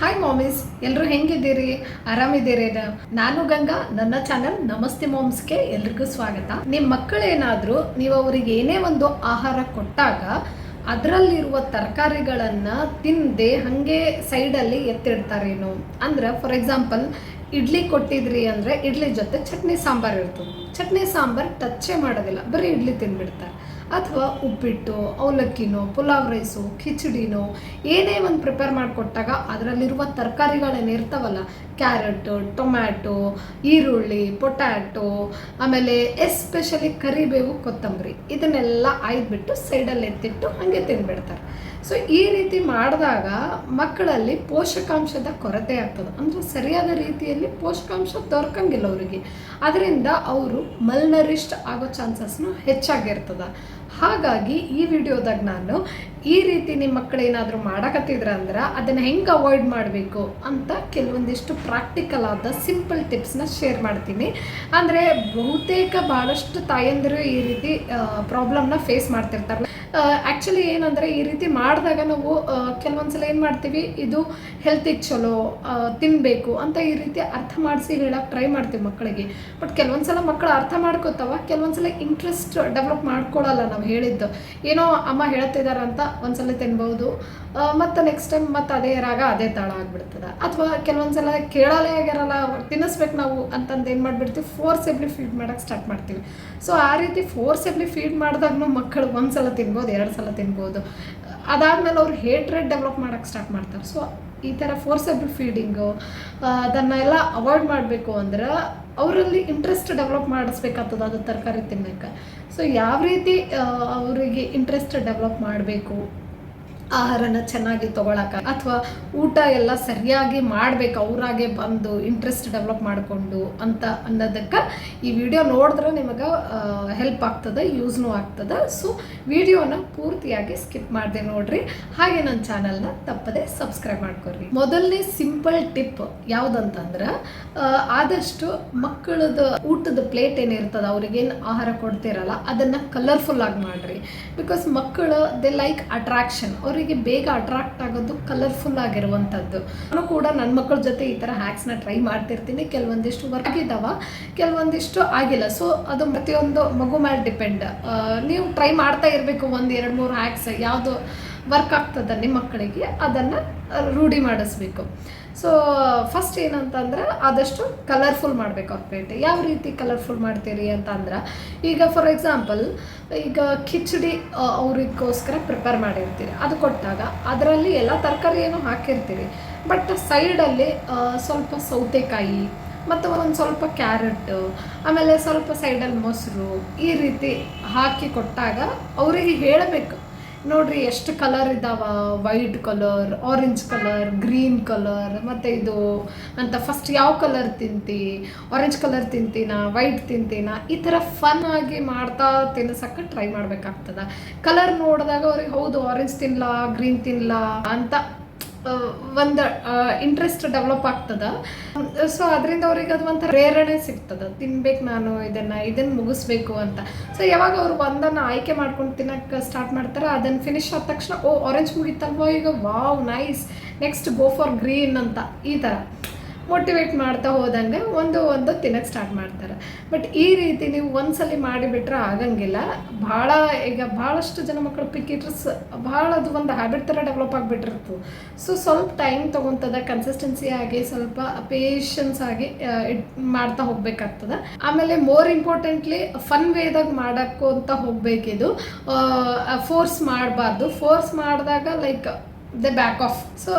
Hi ಮಾಮೀಸ್ ಎಲ್ಲರೂ ಹೆಂಗಿದ್ದೀರಿ? ಆರಾಮಿದ್ದೀರಿ ನಾನು ಗಂಗಾ. ನನ್ನ ಚಾನಲ್ ನಮಸ್ತೆ ಮಾಮ್ಸ್ಗೆ ಎಲ್ರಿಗೂ ಸ್ವಾಗತ. ನಿಮ್ಮ ಮಕ್ಕಳೇನಾದರೂ ನೀವು ಅವರಿಗೆ ಏನೇ ಒಂದು ಆಹಾರ ಕೊಟ್ಟಾಗ ಅದರಲ್ಲಿರುವ ತರಕಾರಿಗಳನ್ನು ತಿನ್ನದೆ ಹಾಗೆ ಸೈಡಲ್ಲಿ ಎತ್ತಿಡ್ತಾರೇನು? ಅಂದ್ರೆ ಫಾರ್ ಎಕ್ಸಾಂಪಲ್ ಇಡ್ಲಿ ಕೊಟ್ಟಿದ್ರಿ ಅಂದರೆ ಇಡ್ಲಿ ಜೊತೆ ಚಟ್ನಿ ಸಾಂಬಾರ್ ಇರ್ತದೆ ಚಟ್ನಿ ಸಾಂಬಾರ್ ಟಚ್ಚೇ ಮಾಡೋದಿಲ್ಲ. ಬರೀ ಇಡ್ಲಿ ತಿಂದ್ಬಿಡ್ತಾರೆ. ಅಥವಾ ಉಪ್ಪಿಟ್ಟು, ಅವಲಕ್ಕಿನೋ, ಪುಲಾವ್ ರೈಸು, ಕಿಚಡಿನೋ, ಏನೇ ಒಂದು ಪ್ರಿಪೇರ್ ಮಾಡಿಕೊಟ್ಟಾಗ ಅದರಲ್ಲಿರುವ ತರಕಾರಿಗಳೇನು ಇರ್ತಾವಲ್ಲ ಕ್ಯಾರೆಟು ಟೊಮ್ಯಾಟೊ ಈರುಳ್ಳಿ ಪೊಟ್ಯಾಟೊ ಆಮೇಲೆ ಎಸ್ಪೆಷಲಿ ಕರಿಬೇವು, ಕೊತ್ತಂಬರಿ, ಇದನ್ನೆಲ್ಲ ಆಯ್ದುಬಿಟ್ಟು ಸೈಡಲ್ಲಿ ಎತ್ತಿಟ್ಟು ಹಾಗೆ ತಿನ್ಬಿಡ್ತಾರೆ. ಸೊ ಈ ರೀತಿ ಮಾಡಿದಾಗ ಮಕ್ಕಳಲ್ಲಿ ಪೋಷಕಾಂಶದ ಕೊರತೆ ಆಗ್ತದೆ. ಅಂದರೆ ಸರಿಯಾದ ರೀತಿಯಲ್ಲಿ ಪೋಷಕಾಂಶ ದೊರಕಂಗಿಲ್ಲ ಅವರಿಗೆ. ಅದರಿಂದ ಅವರು ಮಲ್ನರಿಸ್ಟ್ ಆಗೋ ಚಾನ್ಸಸ್ನು ಹೆಚ್ಚಾಗಿರ್ತದೆ. ಹಾಗಾಗಿ ಈ ವಿಡಿಯೋದಾಗ ನಾನು ಈ ರೀತಿ ನಿಮ್ಮ ಮಕ್ಕಳು ಏನಾದರೂ ಮಾಡಕತ್ತಿದ್ರ ಅಂದ್ರೆ ಅದನ್ನು ಹೆಂಗೆ ಅವಾಯ್ಡ್ ಮಾಡಬೇಕು ಅಂತ ಕೆಲವೊಂದಿಷ್ಟು ಪ್ರಾಕ್ಟಿಕಲ್ ಆದ ಸಿಂಪಲ್ ಟಿಪ್ಸ್ನ ಶೇರ್ ಮಾಡ್ತೀನಿ. ಅಂದರೆ ಬಹುತೇಕ ಭಾಳಷ್ಟು ತಾಯಂದಿರು ಈ ರೀತಿ ಪ್ರಾಬ್ಲಮ್ನ ಫೇಸ್ ಮಾಡ್ತಿರ್ತಾರೆ. ಆ್ಯಕ್ಚುಲಿ ಏನಂದರೆ ಈ ರೀತಿ ಮಾಡಿದಾಗ ನಾವು ಕೆಲವೊಂದ್ಸಲ ಏನು ಮಾಡ್ತೀವಿ, ಇದು ಹೆಲ್ತಿಗೆ ಚಲೋ ತಿನ್ನಬೇಕು ಅಂತ ಈ ರೀತಿ ಅರ್ಥ ಮಾಡಿಸಿ ಹೇಳಕ್ಕೆ ಟ್ರೈ ಮಾಡ್ತೀವಿ ಮಕ್ಕಳಿಗೆ ಬಟ್ ಕೆಲವೊಂದ್ಸಲ ಮಕ್ಕಳು ಅರ್ಥ ಮಾಡ್ಕೋತಾವ, ಕೆಲವೊಂದ್ಸಲ ಇಂಟ್ರೆಸ್ಟ್ ಡೆವಲಪ್ ಮಾಡ್ಕೊಳ್ಳಲ್ಲ ನಾವು. ಹೇಳಿದ್ದು. ಏನೋ ಅಮ್ಮ ಹೇಳ್ತಿದ್ದಾರೆ ಅಂತ ಒಂದ್ಸಲ ತಿನ್ಬೋದು. ಮತ್ತು ನೆಕ್ಸ್ಟ್ ಟೈಮ್ ಮತ್ತು ಅದೇ ರಾಗ, ಅದೇ ತಾಳ ಆಗ್ಬಿಡ್ತದ. ಅಥವಾ ಕೆಲವೊಂದ್ಸಲ ಕೇಳಲೇ ಆಗಿರಲ್ಲ ತಿನ್ನಿಸ್ಬೇಕು ನಾವು ಅಂತಂದು ಏನು ಮಾಡಿಬಿಡ್ತೀವಿ? ಫೋರ್ಸೆಬ್ಲಿ ಫೀಡ್ ಮಾಡೋಕೆ ಸ್ಟಾರ್ಟ್ ಮಾಡ್ತೀವಿ. ಸೊ ಆ ರೀತಿ ಫೋರ್ಸೆಬ್ಲಿ ಫೀಡ್ ಮಾಡಿದಾಗೂ ಮಕ್ಕಳು ಒಂದು ಸಲ ತಿನ್ಬೋದು, ಎರಡು ಸಲ ತಿನ್ಬೋದು. ಅದಾದಮೇಲೆ ಅವ್ರು ಹೇಟ್ರೆಡ್ ಡೆವಲಪ್ ಮಾಡೋಕೆ ಸ್ಟಾರ್ಟ್ ಮಾಡ್ತಾರೆ. ಸೊ ಈ ಥರ ಫೋರ್ಸೆಬಲ್ ಫೀಡಿಂಗು ಅದನ್ನೆಲ್ಲ ಅವಾಯ್ಡ್ ಮಾಡಬೇಕು ಅಂದ್ರೆ ಅವರಲ್ಲಿ ಇಂಟ್ರೆಸ್ಟ್ ಡೆವಲಪ್ ಮಾಡಿಸ್ಬೇಕಾಗ್ತದೆ ಅದು ತರಕಾರಿ ತಿನ್ನೋಕ್ಕೆ. ಸೊ ಯಾವ ರೀತಿ ಅವರಿಗೆ ಇಂಟ್ರೆಸ್ಟ್ ಡೆವಲಪ್ ಮಾಡಬೇಕು? ಆಹಾರನ ಚೆನ್ನಾಗಿ ತಗೊಳಕ ಅಥವಾ ಊಟ ಎಲ್ಲ ಸರಿಯಾಗಿ ಮಾಡಬೇಕು, ಅವರಾಗೆ ಬಂದು ಇಂಟ್ರೆಸ್ಟ್ ಡೆವಲಪ್ ಮಾಡಿಕೊಂಡು ಅಂತ ಅನ್ನೋದಕ್ಕೆ ಈ ವಿಡಿಯೋ ನೋಡಿದ್ರೆ ನಿಮಗೆ ಹೆಲ್ಪ್ ಆಗ್ತದೆ ಯೂಸ್ನೂ ಆಗ್ತದೆ. ಸೊ ವಿಡಿಯೋನ ಪೂರ್ತಿಯಾಗಿ ಸ್ಕಿಪ್ ಮಾಡಿದೆ ನೋಡ್ರಿ. ಹಾಗೆ ನನ್ನ ಚಾನಲ್ನ ತಪ್ಪದೆ ಸಬ್ಸ್ಕ್ರೈಬ್ ಮಾಡ್ಕೊರಿ. ಮೊದಲನೇ ಸಿಂಪಲ್ ಟಿಪ್ ಯಾವುದಂತಂದ್ರೆ ಆದಷ್ಟು ಮಕ್ಕಳದ ಊಟದ ಪ್ಲೇಟ್ ಏನಿರ್ತದೆ ಅವ್ರಿಗೇನು ಆಹಾರ ಕೊಡ್ತಿರಲ್ಲ, ಅದನ್ನು ಕಲರ್ಫುಲ್ ಆಗಿ ಮಾಡ್ರಿ. ಬಿಕಾಸ್ ಮಕ್ಕಳು ದೇ ಲೈಕ್ ಅಟ್ರಾಕ್ಷನ್ ಅವರಿಗೆ ಬೇಗ ಅಟ್ರಾಕ್ಟ್ ಆಗೋದು ಕಲರ್ಫುಲ್ ಆಗಿರುವಂಥದ್ದು ನಾನು ಕೂಡ ನನ್ನ ಮಕ್ಕಳ ಜೊತೆ ಈ ಥರ ಹ್ಯಾಕ್ಸ್ನ ಟ್ರೈ ಮಾಡ್ತಿರ್ತೀನಿ. ಕೆಲವೊಂದಿಷ್ಟು ವರ್ಕ್ ಇದ್ದಾವ ಕೆಲವೊಂದಿಷ್ಟು ಆಗಿಲ್ಲ. ಸೊ ಅದು ಪ್ರತಿಯೊಂದು ಮಗು ಮೇಲೆ ಡಿಪೆಂಡ್ ನೀವು ಟ್ರೈ ಮಾಡ್ತಾ ಇರಬೇಕು ಒಂದು ಎರಡು ಮೂರು ಹ್ಯಾಕ್ಸ್ ಯಾವುದು ವರ್ಕ್ ಆಗ್ತದೆ ನಿಮ್ಮ ಮಕ್ಕಳಿಗೆ, ಅದನ್ನು ರೂಢಿ ಮಾಡಿಸ್ಬೇಕು. ಸೊ ಫಸ್ಟ್ ಏನಂತಂದ್ರೆ ಆದಷ್ಟು ಕಲರ್ಫುಲ್ ಮಾಡಬೇಕು ಅವ್ರ ಪ್ಲೇಟ್ ಯಾವ ರೀತಿ ಕಲರ್ಫುಲ್ ಮಾಡ್ತೀರಿ ಅಂತಂದ್ರೆ, ಈಗ ಫಾರ್ ಎಕ್ಸಾಂಪಲ್ ಈಗ ಕಿಚಡಿ ಅವ್ರಿಗೋಸ್ಕರ ಪ್ರಿಪೇರ್ ಮಾಡಿರ್ತೀರಿ. ಅದು ಕೊಟ್ಟಾಗ ಅದರಲ್ಲಿ ಎಲ್ಲ ತರಕಾರಿ ಏನು ಹಾಕಿರ್ತೀರಿ. ಬಟ್ ಸೈಡಲ್ಲಿ ಸ್ವಲ್ಪ ಸೌತೆಕಾಯಿ, ಮತ್ತು ಒಂದು ಸ್ವಲ್ಪ ಕ್ಯಾರೆಟ್ ಆಮೇಲೆ ಸ್ವಲ್ಪ ಸೈಡಲ್ಲಿ ಮೊಸರು ಈ ರೀತಿ ಹಾಕಿ ಕೊಟ್ಟಾಗ ಅವರಿಗೆ ಹೇಳಬೇಕು ನೋಡ್ರಿ, ಎಷ್ಟು colour ಇದ್ದಾವ white colour orange colour green colour ಮತ್ತು ಇದು ಅಂತ ಫಸ್ಟ್ ಯಾವ ಕಲರ್ ತಿಂತಿ? ಆರೆಂಜ್ ಕಲರ್ ತಿಂತೀನಾ? ವೈಟ್ ತಿಂತೀನಾ? ಈ ಥರ ಫನ್ ಆಗಿ ಮಾಡ್ತಾ ತಿನ್ನಿಸಕ್ಕೆ ಟ್ರೈ ಮಾಡ್ಬೇಕಾಗ್ತದ. ಕಲರ್ ನೋಡಿದಾಗ ಅವ್ರಿಗೆ, ಹೌದು ಆರೆಂಜ್ ತಿನ್ಲಾ ಗ್ರೀನ್ ತಿನ್ಲಾ ಅಂತ ಒಂದು ಇಂಟ್ರೆಸ್ಟ್ ಡೆವಲಪ್ ಆಗ್ತದ. ಸೊ ಅದರಿಂದ ಅವ್ರಿಗೆ ಅದು ಒಂಥರ ಪ್ರೇರಣೆ ಸಿಗ್ತದೆ. ತಿನ್ಬೇಕು ನಾನು, ಇದನ್ನು ಇದನ್ನು ಮುಗಿಸ್ಬೇಕು ಅಂತ. ಸೊ ಯಾವಾಗ ಅವರು ಒಂದನ್ನು ಆಯ್ಕೆ ಮಾಡ್ಕೊಂಡು ತಿನ್ನಕ್ಕೆ ಸ್ಟಾರ್ಟ್ ಮಾಡ್ತಾರೆ ಅದನ್ನು ಫಿನಿಶ್ ಆದ ತಕ್ಷಣ, ಓ ಆರೆಂಜ್ ಮುಗಿತಲ್ವೋ, ಈಗ wow nice next go for green ಅಂತ. ಈ ಥರ ಮೋಟಿವೇಟ್ ಮಾಡ್ತಾ ಹೋದಂಗೆ ಒಂದು ಒಂದು ತಿನ್ನಕ್ಕೆ ಸ್ಟಾರ್ಟ್ ಮಾಡ್ತಾರೆ. ಬಟ್ ಈ ರೀತಿ ನೀವು ಒಂದ್ಸಲಿ ಮಾಡಿಬಿಟ್ರೆ ಆಗಂಗಿಲ್ಲ. ಭಾಳ ಈಗ ಭಾಳಷ್ಟು ಜನ ಮಕ್ಕಳು ಪಿಕ್ಕಿಟ್ರಸ್ ಭಾಳ ಅದು ಒಂದು ಹ್ಯಾಬಿಟ್ ಥರ ಡೆವಲಪ್ ಆಗಿಬಿಟ್ಟಿರ್ತು ಸೊ ಸ್ವಲ್ಪ ಟೈಮ್ ತೊಗೊತದ ಕನ್ಸಿಸ್ಟೆನ್ಸಿ ಆಗಿ ಸ್ವಲ್ಪ ಪೇಷನ್ಸ್ ಆಗಿ ಇಟ್ ಮಾಡ್ತಾ ಹೋಗ್ಬೇಕಾಗ್ತದೆ. ಆಮೇಲೆ ಮೋರ್ ಇಂಪಾರ್ಟೆಂಟ್ಲಿ ಫನ್ ವೇದಾಗ ಮಾಡೋಕ್ಕೂ ಅಂತ ಹೋಗ್ಬೇಕಿದು. ಫೋರ್ಸ್ ಮಾಡಬಾರ್ದು. ಫೋರ್ಸ್ ಮಾಡಿದಾಗ like the back off so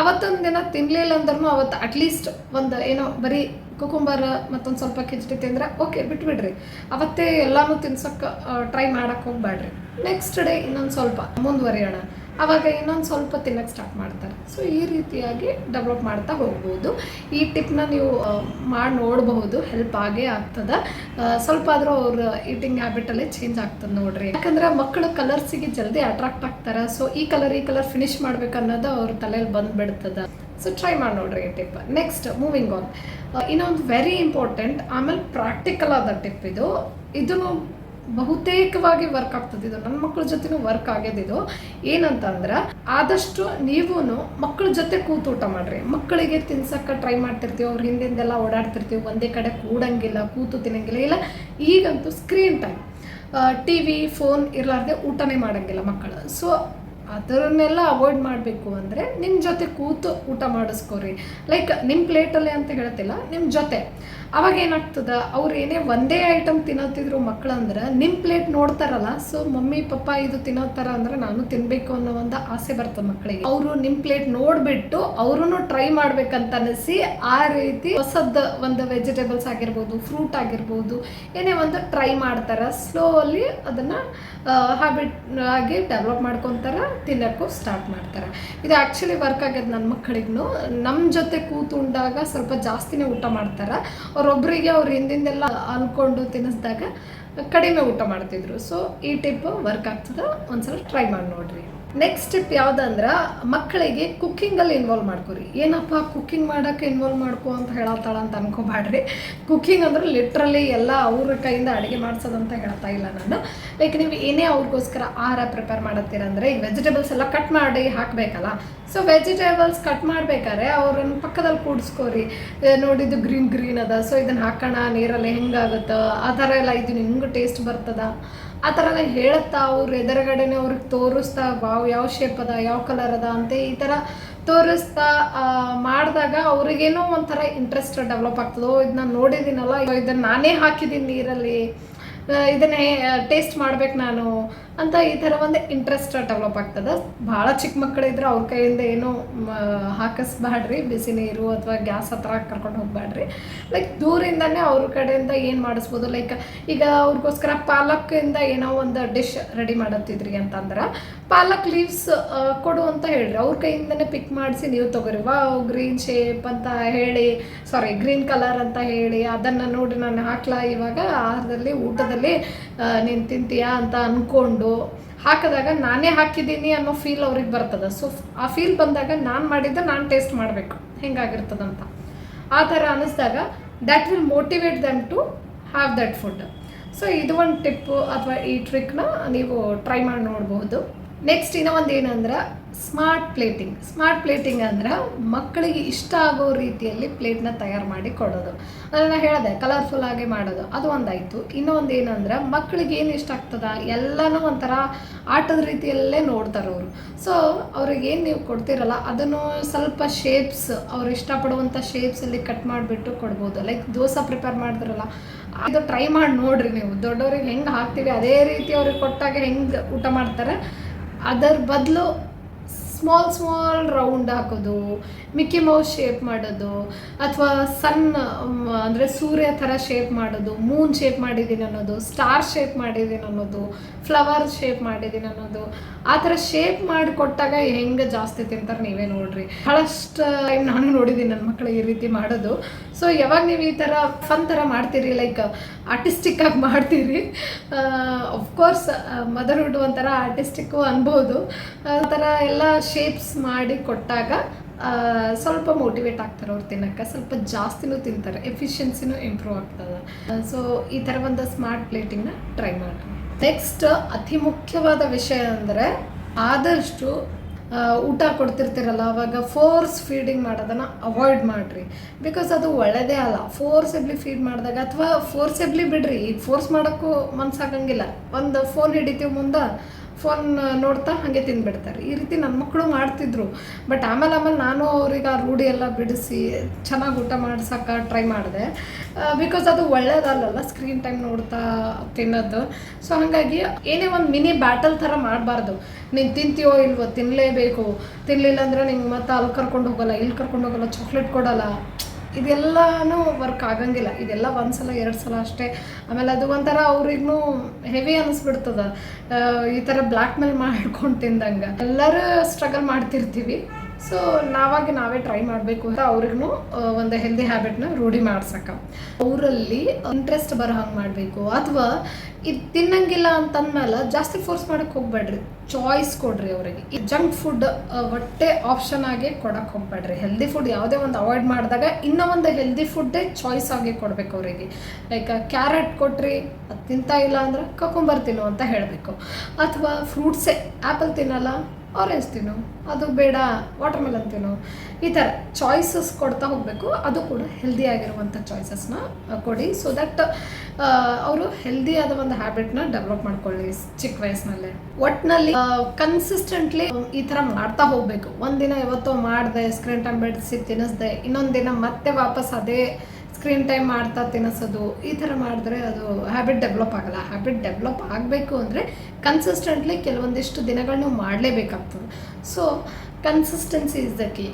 ಅವತ್ತೊಂದು ದಿನ ತಿನ್ನಲಿಲ್ಲ ಅಂದ್ರೂ ಅವತ್ತು ಅಟ್ಲೀಸ್ಟ್ ಒಂದು ಏನೋ ಬರೀ ಕುಕುಂಬರ್ ಮತ್ತೊಂದು ಸ್ವಲ್ಪ ಕಿಚಡಿ ತಿಂದ್ರೆ ಓಕೆ ಬಿಟ್ಬಿಡ್ರಿ. ಅವತ್ತೇ ಎಲ್ಲಾನು ತಿನ್ಸೋಕ್ಕೆ ಟ್ರೈ ಮಾಡಕ್ಕೆ ಹೋಗ್ಬೇಡ್ರಿ ನೆಕ್ಸ್ಟ್ ಡೇ ಇನ್ನೊಂದು ಸ್ವಲ್ಪ ಮುಂದುವರಿಯೋಣ. ಆವಾಗ ಇನ್ನೊಂದು ಸ್ವಲ್ಪ ತಿನ್ನಕ್ಕೆ ಸ್ಟಾರ್ಟ್ ಮಾಡ್ತಾರೆ. ಸೊ ಈ ರೀತಿಯಾಗಿ ಡೆವಲಪ್ ಮಾಡ್ತಾ ಹೋಗ್ಬೋದು. ಈ ಟಿಪ್ನ ನೀವು ಮಾಡಿ ನೋಡಬಹುದು ಹೆಲ್ಪ್ ಆಗೇ ಆಗ್ತದೆ. ಸ್ವಲ್ಪ ಆದರೂ ಅವ್ರ ಈಟಿಂಗ್ ಹ್ಯಾಬಿಟಲ್ಲೇ ಚೇಂಜ್ ಆಗ್ತದೆ ನೋಡ್ರಿ. ಯಾಕಂದ್ರೆ ಮಕ್ಕಳು ಕಲರ್ಸಿಗೆ ಜಲ್ದಿ ಅಟ್ರಾಕ್ಟ್ ಆಗ್ತಾರೆ. ಸೊ ಈ ಕಲರ್ ಈ ಕಲರ್ ಫಿನಿಶ್ ಮಾಡ್ಬೇಕನ್ನೋದು ಅವ್ರ ತಲೆಯಲ್ಲಿ ಬಂದ್ಬಿಡ್ತದೆ. ಸೊ ಟ್ರೈ ಮಾಡಿ ನೋಡ್ರಿ ಈ ಟಿಪ್ ನೆಕ್ಸ್ಟ್ ಮೂವಿಂಗ್ ಆನ್ ಇನ್ನೊಂದು ವೆರಿ ಇಂಪಾರ್ಟೆಂಟ್ ಆಮೇಲೆ ಪ್ರಾಕ್ಟಿಕಲ್ ಆದ ಟಿಪ್ ಇದು. ಇದನ್ನು ಬಹುತೇಕವಾಗಿ ವರ್ಕ್ ಆಗ್ತದೆ ಇದು. ನನ್ನ ಮಕ್ಕಳ ಜೊತೆನೂ ವರ್ಕ್ ಆಗ್ಯದಿದು ಏನಂತಂದ್ರೆ, ಆದಷ್ಟು ನೀವೂ ಮಕ್ಕಳ ಜೊತೆ ಕೂತು ಊಟ ಮಾಡ್ರಿ. ಮಕ್ಕಳಿಗೆ ತಿನ್ಸಕ್ಕೆ ಟ್ರೈ ಮಾಡ್ತಿರ್ತೀವಿ, ಅವ್ರ ಹಿಂದಿಂದೆಲ್ಲ ಓಡಾಡ್ತಿರ್ತೀವಿ, ಒಂದೇ ಕಡೆ ಕೂಡಂಗಿಲ್ಲ, ಕೂತು ತಿನ್ನಂಗಿಲ್ಲ. ಇಲ್ಲ, ಈಗಂತೂ screen time T V phone ಇರಲಾರ್ದೆ ಊಟನೇ ಮಾಡಂಗಿಲ್ಲ ಮಕ್ಕಳು. ಸೊ ಅದನ್ನೆಲ್ಲ ಅವಾಯ್ಡ್ ಮಾಡಬೇಕು ಅಂದರೆ ನಿಮ್ಮ ಜೊತೆ ಕೂತು ಊಟ ಮಾಡಿಸ್ಕೊರಿ. ಲೈಕ್ ನಿಮ್ಮ ಪ್ಲೇಟಲ್ಲೇ ಅಂತ ಹೇಳ್ತಿಲ್ಲ ನಿಮ್ಮ ಜೊತೆ. ಅವಾಗ ಏನಾಗ್ತದ, ಅವ್ರು ಏನೇ ಒಂದೇ ಐಟಮ್ ತಿನ್ನೋತಿದ್ರು ಮಕ್ಕಳಂದ್ರೆ ನಿಮ್ಮ ಪ್ಲೇಟ್ ನೋಡ್ತಾರಲ್ಲ ಸೊ ಮಮ್ಮಿ, ಪಪ್ಪ ಇದು ತಿನ್ನೋತಾರ ಅಂದ್ರೆ ನಾನು ತಿನ್ನಬೇಕು ಅನ್ನೋ ಒಂದು ಆಸೆ ಬರ್ತದೆ ಮಕ್ಕಳಿಗೆ ಅವರು ನಿಮ್ಮ ಪ್ಲೇಟ್ ನೋಡಿಬಿಟ್ಟು ಅವರು ಟ್ರೈ ಮಾಡ್ಬೇಕಂತ ಅನಿಸಿ ಆ ರೀತಿ ಹೊಸದ ಒಂದು ವೆಜಿಟೇಬಲ್ಸ್ ಆಗಿರ್ಬೋದು ಫ್ರೂಟ್ ಆಗಿರ್ಬೋದು, ಏನೇ ಒಂದು ಟ್ರೈ ಮಾಡ್ತಾರೆ. ಸ್ಲೋಲಿ ಅದನ್ನು ಹ್ಯಾಬಿಟ್ ಆಗಿ ಡೆವಲಪ್ ಮಾಡ್ಕೊತಾರೆ. ತಿನ್ನೋಕ್ಕೂ ಸ್ಟಾರ್ಟ್ ಮಾಡ್ತಾರೆ. ಇದು ಆ್ಯಕ್ಚುಲಿ ವರ್ಕ್ ಆಗ್ಯದ ನನ್ನ ಮಕ್ಕಳಿಗೂ ನಮ್ಮ ಜೊತೆ ಕೂತು ಉಂಡಾಗ ಸ್ವಲ್ಪ ಜಾಸ್ತಿನೇ ಊಟ ಮಾಡ್ತಾರೆ. ಅವ್ರೊಬ್ಬರಿಗೆ ಅವ್ರು ಹಿಂದಿಂದೆಲ್ಲ ಅನ್ಕೊಂಡು ತಿನ್ನಿಸಿದಾಗ ಕಡಿಮೆ ಊಟ ಮಾಡ್ತಿದ್ರು. ಸೊ ಈ ಟಿಪ್ ವರ್ಕ್ ಆಗ್ತದೆ. ಒಂದ್ಸಲ ಟ್ರೈ ಮಾಡಿ ನೋಡ್ರಿ. ನೆಕ್ಸ್ಟ್ ಸ್ಟೆಪ್ ಯಾವುದಂದ್ರೆ ಮಕ್ಕಳಿಗೆ ಕುಕ್ಕಿಂಗಲ್ಲಿ ಇನ್ವಾಲ್ವ್ ಮಾಡ್ಕೊರಿ. ಏನಪ್ಪ ಕುಕ್ಕಿಂಗ್ ಮಾಡೋಕ್ಕೆ ಇನ್ವಾಲ್ವ್ ಮಾಡ್ಕೊ ಅಂತ ಹೇಳತ್ತಾಳ ಅಂತ ಅನ್ಕೋಬೇಡ್ರಿ ಕುಕ್ಕಿಂಗ್ ಅಂದ್ರೆ ಲಿಟ್ರಲಿ ಎಲ್ಲ ಅವ್ರ ಕೈಯಿಂದ ಅಡುಗೆ ಮಾಡ್ಸೋದಂತ ಹೇಳ್ತಾ ಇಲ್ಲ ನಾನು. ಲೈಕ್ ನೀವು ಏನೇ ಅವ್ರಿಗೋಸ್ಕರ ಆಹಾರ ಪ್ರಿಪೇರ್ ಮಾಡತ್ತೀರಂದ್ರೆ ಈ ವೆಜಿಟೇಬಲ್ಸ್ ಎಲ್ಲ ಕಟ್ ಮಾಡಿ ಹಾಕಬೇಕಲ್ಲ. ಸೊ ವೆಜಿಟೇಬಲ್ಸ್ ಕಟ್ ಮಾಡ್ಬೇಕಾದ್ರೆ ಅವ್ರನ್ನ ಪಕ್ಕದಲ್ಲಿ ಕೂಡಿಸ್ಕೋರಿ. ನೋಡಿದ್ದು ಗ್ರೀನ್ ಗ್ರೀನ್ ಅದ. ಸೊ ಇದನ್ನ ಹಾಕೋಣ, ನೀರಲ್ಲಿ ಹೆಂಗಾಗುತ್ತೆ? ಆ ಥರ ಎಲ್ಲ ಇದು ಹಿಂಗೆ ಟೇಸ್ಟ್ ಬರ್ತದ? ಆ ಥರ ಎಲ್ಲ ಹೇಳುತ್ತಾ ಅವ್ರ ಎದುರುಗಡೆನೆ ಅವ್ರಿಗೆ ತೋರಿಸ್ತಾ, ವಾವ್, ಯಾವ ಶೇಪ್ ಅದ, ಯಾವ ಕಲರ್ ಅದ ಅಂತ ಈ ಥರ ತೋರಿಸ್ತಾ ಮಾಡಿದಾಗ ಅವ್ರಿಗೇನೋ ಒಂಥರ ಇಂಟ್ರೆಸ್ಟ್ ಡೆವಲಪ್ ಆಗ್ತದೋ ಇದನ್ನ ನೋಡಿದ್ದೀನಲ್ಲ, ಇದನ್ನ ನಾನೇ ಹಾಕಿದ್ದೀನಿ ನೀರಲ್ಲಿ ಇದನ್ನೇ ಟೇಸ್ಟ್ ಮಾಡ್ಬೇಕು ನಾನು ಅಂತ ಈ ಥರ ಒಂದು ಇಂಟ್ರೆಸ್ಟ್ ಡೆವಲಪ್ ಆಗ್ತದೆ. ಭಾಳ ಚಿಕ್ಕ ಮಕ್ಕಳಿದ್ರೆ ಅವ್ರ ಕೈಯಿಂದ ಏನೋ ಹಾಕಿಸ್ಬಾಡ್ರಿ ಬಿಸಿ ನೀರು ಅಥವಾ ಗ್ಯಾಸ್ ಹತ್ರ ಕರ್ಕೊಂಡು ಹೋಗ್ಬೇಡ್ರಿ ಲೈಕ್ ದೂರಿಂದನೇ ಅವ್ರ ಕಡೆಯಿಂದ ಏನು ಮಾಡಿಸ್ಬೋದು? ಲೈಕ್ ಈಗ ಅವ್ರಿಗೋಸ್ಕರ ಪಾಲಕ್ಕಿಂದ ಏನೋ ಒಂದು ಡಿಶ್ ರೆಡಿ ಮಾಡತ್ತಿದ್ರಿ ಅಂತಂದ್ರೆ, ಪಾಲಕ್ ಲೀವ್ಸ್ ಕೊಡು ಅಂತ ಹೇಳ್ರಿ. ಅವ್ರ ಕೈಯಿಂದನೇ ಪಿಕ್ ಮಾಡಿಸಿ ನೀವು ತಗೋರಿ. ವಾ ಗ್ರೀನ್ ಶೇಪ್ ಅಂತ ಹೇಳಿ ಸಾರಿ ಗ್ರೀನ್ ಕಲರ್ ಅಂತ ಹೇಳಿ ಅದನ್ನು ನೋಡಿ ನಾನು ಹಾಕ್ಲಾ ಇವಾಗ. ಆಹಾರದಲ್ಲಿ, ಊಟದಲ್ಲಿ ನೀನು ತಿಂತೀಯಾ ಅಂತ ಅಂದ್ಕೊಂಡು ಹಾಕಿದಾಗ ನಾನೇ ಹಾಕಿದ್ದೀನಿ ಅನ್ನೋ ಫೀಲ್ ಅವ್ರಿಗೆ ಬರ್ತದೆ. ಸೊ ಆ ಫೀಲ್ ಬಂದಾಗ ನಾನು ಮಾಡಿದ್ದು ನಾನು ಟೇಸ್ಟ್ ಮಾಡಬೇಕು. ಹೆಂಗಾಗಿರ್ತದಂತ. ಆ ಥರ ಅನ್ನಿಸ್ದಾಗ that will motivate them to have that food so ಇದು ಒಂದು ಟಿಪ್ಪು ಅಥವಾ ಈ ಟ್ರಿಕ್ನ ನೀವು ಟ್ರೈ ಮಾಡಿ ನೋಡ್ಬೋದು. ನೆಕ್ಸ್ಟ್ ಇನ್ನೂ ಒಂದು ಏನಂದ್ರೆ ಸ್ಮಾರ್ಟ್ ಪ್ಲೇಟಿಂಗ್ ಸ್ಮಾರ್ಟ್ ಪ್ಲೇಟಿಂಗ್ ಅಂದ್ರೆ ಮಕ್ಕಳಿಗೆ ಇಷ್ಟ ಆಗೋ ರೀತಿಯಲ್ಲಿ ಪ್ಲೇಟ್ನ ತಯಾರು ಮಾಡಿ ಕೊಡೋದು. ಅದನ್ನು ಹೇಳಿದೆ ಕಲರ್ಫುಲ್ ಆಗಿ ಮಾಡೋದು. ಅದು ಒಂದಾಯಿತು. ಇನ್ನೊಂದು ಏನಂದ್ರೆ ಮಕ್ಕಳಿಗೆ ಏನು ಇಷ್ಟ ಆಗ್ತದ? ಎಲ್ಲನೂ ಒಂಥರ ಆಟದ ರೀತಿಯಲ್ಲೇ ನೋಡ್ತಾರೆ ಅವರು. ಸೊ ಅವ್ರಿಗೆ ಏನು ನೀವು ಕೊಡ್ತೀರಲ್ಲ, ಅದನ್ನು ಸ್ವಲ್ಪ ಶೇಪ್ಸ್ ಅವ್ರು ಇಷ್ಟಪಡುವಂಥ ಶೇಪ್ಸಲ್ಲಿ ಕಟ್ ಮಾಡಿಬಿಟ್ಟು ಕೊಡ್ಬೋದು. ಲೈಕ್ ದೋಸೆ ಪ್ರಿಪೇರ್ ಮಾಡಿದ್ರಲ್ಲ ಅದು ಟ್ರೈ ಮಾಡಿ ನೋಡ್ರಿ ನೀವು. ದೊಡ್ಡವ್ರಿಗೆ ಹೆಂಗೆ ಹಾಕ್ತೀವಿ ಅದೇ ರೀತಿ ಅವ್ರಿಗೆ ಕೊಟ್ಟಾಗ ಹೆಂಗೆ ಊಟ ಮಾಡ್ತಾರೆ. ಅದರ ಬದಲು ಸ್ಮಾಲ್ ಸ್ಮಾಲ್ ರೌಂಡ್ ಹಾಕೋದು ಮಿಕ್ಕಿ ಮೌಸ್ ಶೇಪ್ ಮಾಡೋದು, ಅಥವಾ ಸನ್ ಅಂದರೆ ಸೂರ್ಯ ಥರ ಶೇಪ್ ಮಾಡೋದು ಮೂನ್ ಶೇಪ್ ಮಾಡಿದ್ದೀನಿ ಅನ್ನೋದು ಸ್ಟಾರ್ ಶೇಪ್ ಮಾಡಿದ್ದೀನಿ ಅನ್ನೋದು ಫ್ಲವರ್ ಶೇಪ್ ಮಾಡಿದ್ದೀನಿ ಅನ್ನೋದು, ಆ ಥರ ಶೇಪ್ ಮಾಡಿ ಕೊಟ್ಟಾಗ ಹೆಂಗೆ ಜಾಸ್ತಿ ತಿಂತಾರೆ ನೀವೇ ನೋಡ್ರಿ. ಭಾಳಷ್ಟು ನಾನು ನೋಡಿದ್ದೀನಿ ನನ್ನ ಮಕ್ಕಳು ಈ ರೀತಿ ಮಾಡೋದು. ಸೊ ಯಾವಾಗ ನೀವು ಈ ಥರ ಫನ್ ಥರ ಮಾಡ್ತೀರಿ ಲೈಕ್ ಆರ್ಟಿಸ್ಟಿಕ್ ಆಗಿ ಮಾಡ್ತೀರಿ ಅಫ್ಕೋರ್ಸ್ ಮದರ್ಹುಡ್ ಒಂಥರ ಆರ್ಟಿಸ್ಟಿಕ್ಕು ಅನ್ಬೋದು. ಆ ಥರ ಎಲ್ಲ ಶೇಪ್ಸ್ ಮಾಡಿ ಕೊಟ್ಟಾಗ ಸ್ವಲ್ಪ ಮೋಟಿವೇಟ್ ಆಗ್ತಾರೆ ಅವ್ರು ತಿನ್ನೋಕ್ಕೆ. ಸ್ವಲ್ಪ ಜಾಸ್ತಿನೂ ತಿಂತಾರೆ ಎಫಿಷಿಯನ್ಸಿನೂ ಇಂಪ್ರೂವ್ ಆಗ್ತದೆ. ಸೊ ಈ ಥರ ಒಂದು ಸ್ಮಾರ್ಟ್ ಪ್ಲೇಟಿಂಗ್ನ ಟ್ರೈ ಮಾಡಿ ನೆಕ್ಸ್ಟ್ ಅತಿ ಮುಖ್ಯವಾದ ವಿಷಯ ಅಂದರೆ ಆದಷ್ಟು ಊಟ ಕೊಡ್ತಿರ್ತೀರಲ್ಲ, ಅವಾಗ ಫೋರ್ಸ್ ಫೀಡಿಂಗ್ ಮಾಡೋದನ್ನು ಅವಾಯ್ಡ್ ಮಾಡಿರಿ. ಬಿಕಾಸ್ ಅದು ಒಳ್ಳೆಯದೇ ಅಲ್ಲ. ಫೋರ್ಸೆಬ್ಲಿ ಫೀಡ್ ಮಾಡಿದಾಗ, ಅಥವಾ ಫೋರ್ಸೆಬ್ಲಿ ಬಿಡ್ರಿ. ಈಗ ಫೋರ್ಸ್ ಮಾಡೋಕ್ಕೂ ಮನ್ಸಾಗಂಗಿಲ್ಲ. ಒಂದು ಫೋನ್ ಹಿಡಿತೀವಿ ಮುಂದೆ ಫೋನ್ ನೋಡ್ತಾ ಹಾಗೆ ತಿಂದ್ಬಿಡ್ತಾರೆ. ಈ ರೀತಿ ನನ್ನ ಮಕ್ಕಳು ಮಾಡ್ತಿದ್ರು. ಬಟ್ ಆಮೇಲೆ ಆಮೇಲೆ ನಾನು ಅವ್ರಿಗೆ ಆ ರೂಢಿ ಎಲ್ಲ ಬಿಡಿಸಿ ಚೆನ್ನಾಗಿ ಊಟ ಮಾಡ್ಸೋಕೆ ಟ್ರೈ ಮಾಡಿದೆ. ಬಿಕಾಸ್ ಅದು ಒಳ್ಳೇದಲ್ಲಲ್ಲ ಸ್ಕ್ರೀನ್ ಟೈಮ್ ನೋಡ್ತಾ ತಿನ್ನೋದು. ಸೊ ಹಾಗಾಗಿ ಏನೇ ಒಂದು ಮಿನಿ ಬ್ಯಾಟಲ್ ಥರ ಮಾಡಬಾರ್ದು. ನೀನು ತಿಂತೀಯೋ ಇಲ್ವೋ ತಿನ್ನಲೇಬೇಕು ತಿನ್ನಲಿಲ್ಲ ಅಂದರೆ ನಿಂಗೆ ಮತ್ತೆ ಅಲ್ಲಿ ಕರ್ಕೊಂಡು ಹೋಗಲ್ಲ, ಇಲ್ಲಿ ಕರ್ಕೊಂಡು ಹೋಗಲ್ಲ ಚಾಕ್ಲೇಟ್ ಕೊಡಲ್ಲ. ಇದೆಲ್ಲನೂ ವರ್ಕ್ ಆಗಂಗಿಲ್ಲ. ಇದೆಲ್ಲ ಒಂದು ಸಲ ಎರಡು ಸಲ ಅಷ್ಟೇ. ಆಮೇಲೆ ಅದು ಒಂಥರ ಅವ್ರಿಗೂ ಹೆವಿ ಅನಿಸ್ಬಿಡ್ತದ. ಈ ಥರ ಬ್ಲ್ಯಾಕ್ ಮೇಲ್ ಮಾಡ್ಕೊಂಡು ತಿಂದಂಗೆ. ಎಲ್ಲರೂ ಸ್ಟ್ರಗಲ್ ಮಾಡ್ತಿರ್ತೀವಿ. ಸೊ ನಾವಾಗಿ ನಾವೇ ಟ್ರೈ ಮಾಡಬೇಕು ಅಂತ ಅವ್ರಿಗೂ ಒಂದು ಹೆಲ್ದಿ ಹ್ಯಾಬಿಟ್ನ ರೂಢಿ ಮಾಡ್ಸಕ್ಕೆ. ಅವರಲ್ಲಿ ಇಂಟ್ರೆಸ್ಟ್ ಬರೋ ಹಂಗೆ ಮಾಡಬೇಕು, ಅಥವಾ ಇದು ತಿನ್ನಂಗಿಲ್ಲ ಅಂತಂದ್ಮೇಲೆ ಜಾಸ್ತಿ ಫೋರ್ಸ್ ಮಾಡಕ್ಕೆ ಹೋಗ್ಬೇಡ್ರಿ. ಚಾಯ್ಸ್ ಕೊಡ್ರಿ ಅವರಿಗೆ. ಈ ಜಂಕ್ ಫುಡ್ ಒಟ್ಟೆ ಆಪ್ಷನ್ ಆಗಿ ಕೊಡಕ್ಕೆ ಹೋಗ್ಬೇಡ್ರಿ. ಹೆಲ್ದಿ ಫುಡ್ ಯಾವುದೇ ಒಂದು ಅವಾಯ್ಡ್ ಮಾಡಿದಾಗ ಇನ್ನೂ ಒಂದು ಹೆಲ್ದಿ ಫುಡ್ಡೇ ಚಾಯ್ಸ್ ಆಗಿ ಕೊಡಬೇಕು ಅವರಿಗೆ. ಲೈಕ್ ಕ್ಯಾರೆಟ್ ಕೊಟ್ರಿ, ಅದು ತಿಂತಾ ಇಲ್ಲ ಅಂದ್ರೆ ಕಕೊಂಬರ್ ತಿನ್ನು ಅಂತ ಹೇಳಬೇಕು. ಅಥವಾ ಫ್ರೂಟ್ಸೇ ಆ್ಯಪಲ್ ತಿನ್ನಲ್ಲ ಆರೆಂಜ್ ತಿನ್ನು, ಅದು ಬೇಡ ವಾಟರ್ ಮೆಲನ್ ತಿನ್ನು. ಈ ಥರ ಚಾಯ್ಸಸ್ ಕೊಡ್ತಾ ಹೋಗಬೇಕು. ಅದು ಕೂಡ ಹೆಲ್ದಿ ಆಗಿರುವಂಥ ಚಾಯ್ಸಸ್ನ ಕೊಡಿ. ಸೊ ದಟ್ ಅವರು ಹೆಲ್ದಿ ಆದ ಒಂದು ಹ್ಯಾಬಿಟ್ನ ಡೆವಲಪ್ ಮಾಡ್ಕೊಳ್ಳಿ ಚಿಕ್ಕ ವಯಸ್ಸಿನಲ್ಲೇ. ಒಟ್ಟಿನಲ್ಲಿ ಕನ್ಸಿಸ್ಟೆಂಟ್ಲಿ ಈ ಥರ ಮಾಡ್ತಾ ಹೋಗಬೇಕು. ಒಂದಿನ ಯಾವತ್ತೋ ಮಾಡಿದೆ ಸ್ಕ್ರೀನ್ ಟೈಮ್ ಬೆಳೆಸಿ ತಿನ್ನಿಸ್ದೆ ಇನ್ನೊಂದು ದಿನ ಮತ್ತೆ ವಾಪಸ್ ಅದೇ ಸ್ಕ್ರೀನ್ ಟೈಮ್ ಮಾಡ್ತಾ ತಿನ್ನಿಸೋದು ಈ ಥರ ಮಾಡಿದ್ರೆ ಅದು ಹ್ಯಾಬಿಟ್ ಡೆವಲಪ್ ಆಗಲ್ಲ. ಹ್ಯಾಬಿಟ್ ಡೆವಲಪ್ ಆಗಬೇಕು ಅಂದರೆ ಕನ್ಸಿಸ್ಟೆಂಟ್ಲಿ ಕೆಲವೊಂದಿಷ್ಟು ದಿನಗಳನ್ನೂ ಮಾಡಲೇಬೇಕಾಗ್ತದೆ. So consistency is the key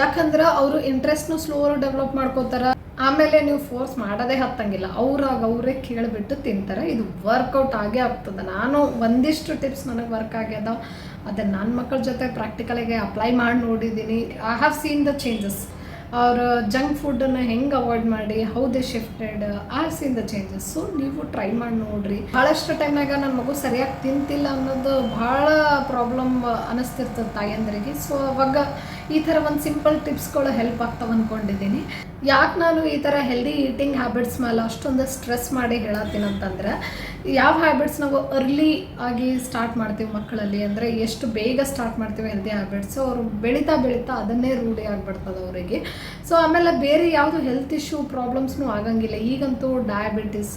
ಯಾಕಂದ್ರೆ ಅವರು ಇಂಟ್ರೆಸ್ಟ್ನು ಸ್ಲೋ ಡೆವಲಪ್ ಮಾಡ್ಕೋತಾರ. ಆಮೇಲೆ ನೀವು ಫೋರ್ಸ್ ಮಾಡೋದೇ ಹತ್ತಂಗಿಲ್ಲ. ಅವ್ರಾಗ ಅವರೇ ಕೇಳಿಬಿಟ್ಟು ತಿಂತಾರೆ. ಇದು ವರ್ಕೌಟ್ ಆಗೇ ಆಗ್ತದೆ. ನಾನು ಒಂದಿಷ್ಟು ಟಿಪ್ಸ್ ನನಗೆ ವರ್ಕ್ ಆಗ್ಯದ, ಅದನ್ನು ನನ್ನ ಮಕ್ಕಳ ಜೊತೆ ಪ್ರಾಕ್ಟಿಕಲಿಗೆ ಅಪ್ಲೈ ಮಾಡಿ ನೋಡಿದ್ದೀನಿ I have seen the changes ಅವ್ರ ಜಂಕ್ ಫುಡ್ಡನ್ನು ಹೆಂಗೆ ಅವಾಯ್ಡ್ ಮಾಡಿ how they shifted as in the changes so ನೀವು ಟ್ರೈ ಮಾಡಿ ನೋಡ್ರಿ. ಭಾಳಷ್ಟು ಟೈಮ್ನಾಗ ನನ್ನ ಮಗು ಸರಿಯಾಗಿ ತಿಂತಿಲ್ಲ ಅನ್ನೋದು ಭಾಳ ಪ್ರಾಬ್ಲಮ್ ಅನಿಸ್ತಿರ್ತದೆ ತಾಯಂದ್ರಿಗೆ. ಸೊ ಅವಾಗ ಈ ಥರ ಒಂದು ಸಿಂಪಲ್ ಟಿಪ್ಸ್ಗಳು ಹೆಲ್ಪ್ ಆಗ್ತಾವೆ ಅಂದ್ಕೊಂಡಿದ್ದೀನಿ ಯಾಕೆ ನಾನು ಈ ಥರ ಹೆಲ್ದಿ ಈಟಿಂಗ್ ಹ್ಯಾಬಿಟ್ಸ್ ಮೇಲೆ ಅಷ್ಟೊಂದು ಸ್ಟ್ರೆಸ್ ಮಾಡಿ ಹೇಳತ್ತೀನಿ ಅಂತಂದ್ರೆ, ಯಾವ ಹ್ಯಾಬಿಟ್ಸ್ ನಾವು ಅರ್ಲಿ ಆಗಿ ಸ್ಟಾರ್ಟ್ ಮಾಡ್ತೀವಿ ಮಕ್ಕಳಲ್ಲಿ ಅಂದರೆ ಎಷ್ಟು ಬೇಗ ಸ್ಟಾರ್ಟ್ ಮಾಡ್ತೀವಿ ಹೆಲ್ದಿ ಹ್ಯಾಬಿಟ್ಸ್ ಅವರು ಬೆಳೀತಾ ಬೆಳೀತಾ ಅದನ್ನೇ ರೂಢಿ ಆಗಿಬಿಡ್ತದೆ ಅವರಿಗೆ. ಸೊ ಆಮೇಲೆ ಬೇರೆ ಯಾವುದು ಹೆಲ್ತ್ ಇಶ್ಯೂ ಪ್ರಾಬ್ಲಮ್ಸ್ನೂ ಆಗಂಗಿಲ್ಲ. ಈಗಂತೂ ಡಯಾಬಿಟಿಸ್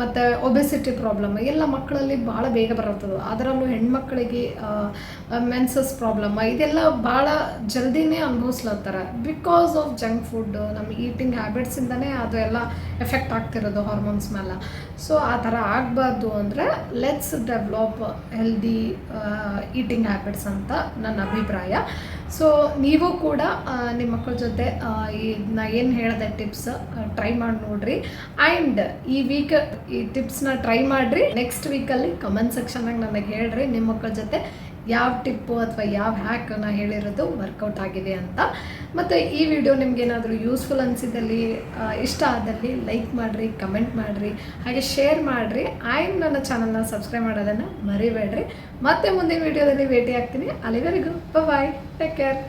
ಮತ್ತು ಒಬೆಸಿಟಿ ಪ್ರಾಬ್ಲಮ್ ಎಲ್ಲ ಮಕ್ಕಳಲ್ಲಿ ಭಾಳ ಬೇಗ ಬರುತ್ತದೆ. ಅದರಲ್ಲೂ ಹೆಣ್ಮಕ್ಳಿಗೆ ಮೆನ್ಸಸ್ ಪ್ರಾಬ್ಲಮ್ ಇದೆಲ್ಲ ಭಾಳ ಜಲ್ದಿನೇ ಅನುಭವಿಸ್ಲತ್ತಾರೆ. ಬಿಕಾಸ್ ಆಫ್ ಜಂಕ್ ಫುಡ್ ನಮ್ಮ ಈಟಿಂಗ್ ಹ್ಯಾಬಿಟ್ಸಿಂದನೇ ಅದು ಎಲ್ಲ ಎಫೆಕ್ಟ್ ಆಗ್ತಿರೋದು ಹಾರ್ಮೋನ್ಸ್ ಮೇಲೆ ಸೊ ಆ ಥರ ಆಗಬಾರ್ದು ಅಂದರೆ let's develop healthy eating habits ಅಂತ ನನ್ನ ಅಭಿಪ್ರಾಯ. ಸೊ ನೀವು ಕೂಡ ನಿಮ್ಮ ಮಕ್ಕಳ ಜೊತೆ ಇದನ್ನ ಏನು ಹೇಳಿದೆ ಟಿಪ್ಸ್ ಟ್ರೈ ಮಾಡಿ ನೋಡ್ರಿ. ಆ್ಯಂಡ್ ಈ ವೀಕ್ ಈ ಟಿಪ್ಸ್ನ ಟ್ರೈ ಮಾಡಿರಿ. ನೆಕ್ಸ್ಟ್ ವೀಕಲ್ಲಿ ಕಮೆಂಟ್ ಸೆಕ್ಷನಾಗ ನನಗೆ ಹೇಳ್ರಿ ನಿಮ್ಮ ಮಕ್ಕಳ ಜೊತೆ ಯಾವ ಟಿಪ್ಪು ಅಥವಾ ಯಾವ ಹ್ಯಾಕ್ ನಾ ಹೇಳಿರೋದು ವರ್ಕೌಟ್ ಆಗಿದೆ ಅಂತ. ಮತ್ತು ಈ ವಿಡಿಯೋ ನಿಮ್ಗೇನಾದರೂ ಯೂಸ್ಫುಲ್ ಅನಿಸಿದಲ್ಲಿ ಇಷ್ಟ ಆದಲ್ಲಿ ಲೈಕ್ ಮಾಡಿರಿ ಕಮೆಂಟ್ ಮಾಡಿರಿ, ಹಾಗೆ ಶೇರ್ ಮಾಡಿರಿ. ಆ್ಯಂಡ್ ನನ್ನ ಚಾನಲ್ನ ಸಬ್ಸ್ಕ್ರೈಬ್ ಮಾಡೋದನ್ನು ಮರಿಬೇಡ್ರಿ. ಮತ್ತೆ ಮುಂದಿನ ವಿಡಿಯೋದಲ್ಲಿ ಭೇಟಿ ಆಗ್ತೀನಿ ಅಲ್ಲಿವರೆಗೂ ಬಾಯ್ ಟೇಕ್ ಕೇರ್